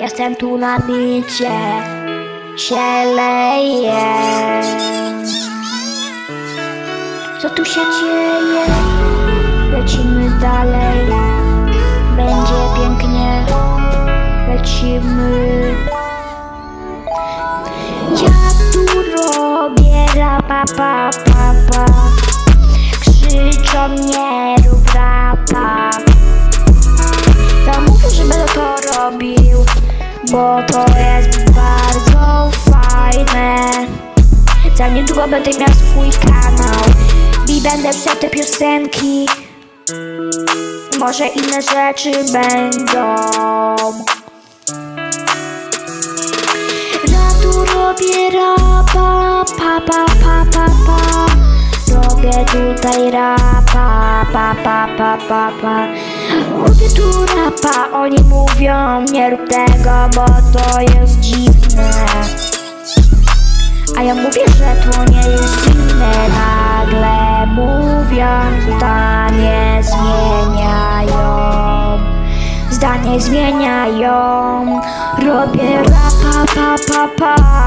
Jestem tu na bicie Się Co tu się dzieje? Lecimy dalej. Będzie pięknie. Lecimy. Ja tu robię rapa to jest bardzo fajne. Za niedługo będę miał swój kanał i będę psał te piosenki. Może inne rzeczy będą. Ja tu robię rapa, pa pa pa pa pa. Robię tutaj rapa, pa pa pa pa pa. Robię tu rapa, oni mówią nie rób tego, bo to jest dziwne. A ja mówię, że to nie jest dziwne. Nagle mówią, zdanie zmieniają. Zdanie zmieniają. Robię rapa, pa pa pa.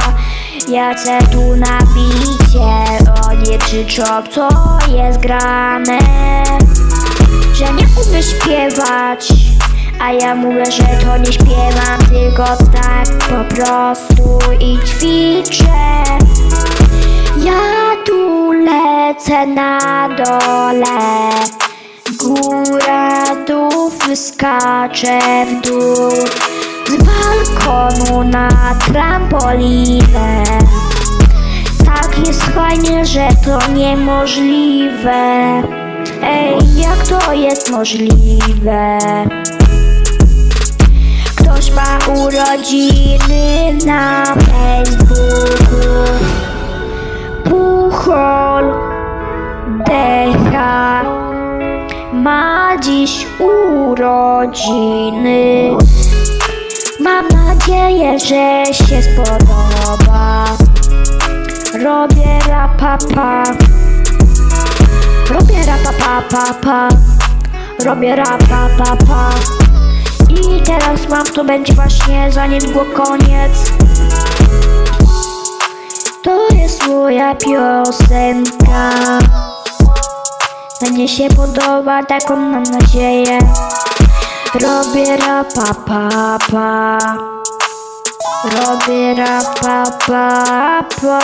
Ja chcę tu nabicie. Oni krzyczą, co jest grane że nie umiem śpiewać. A ja mówię, że to nie śpiewam Tylko tak po prostu i ćwiczę. Ja tu lecę na dole Góra tu wyskaczę w dół. Z balkonu na trampolinę. Tak jest fajnie, że to niemożliwe. Ej, jak to jest możliwe? Ktoś ma urodziny na Facebooku. Puchol Decha ma dziś urodziny. Mam nadzieję, że się spodoba. Pa pa. Pa Robię rapa pa pa I teraz mam to będzie właśnie za niedługo koniec. To jest moja piosenka. Będzie się podoba, taką mam nadzieję. Robię rapa pa pa Robię rapa pa pa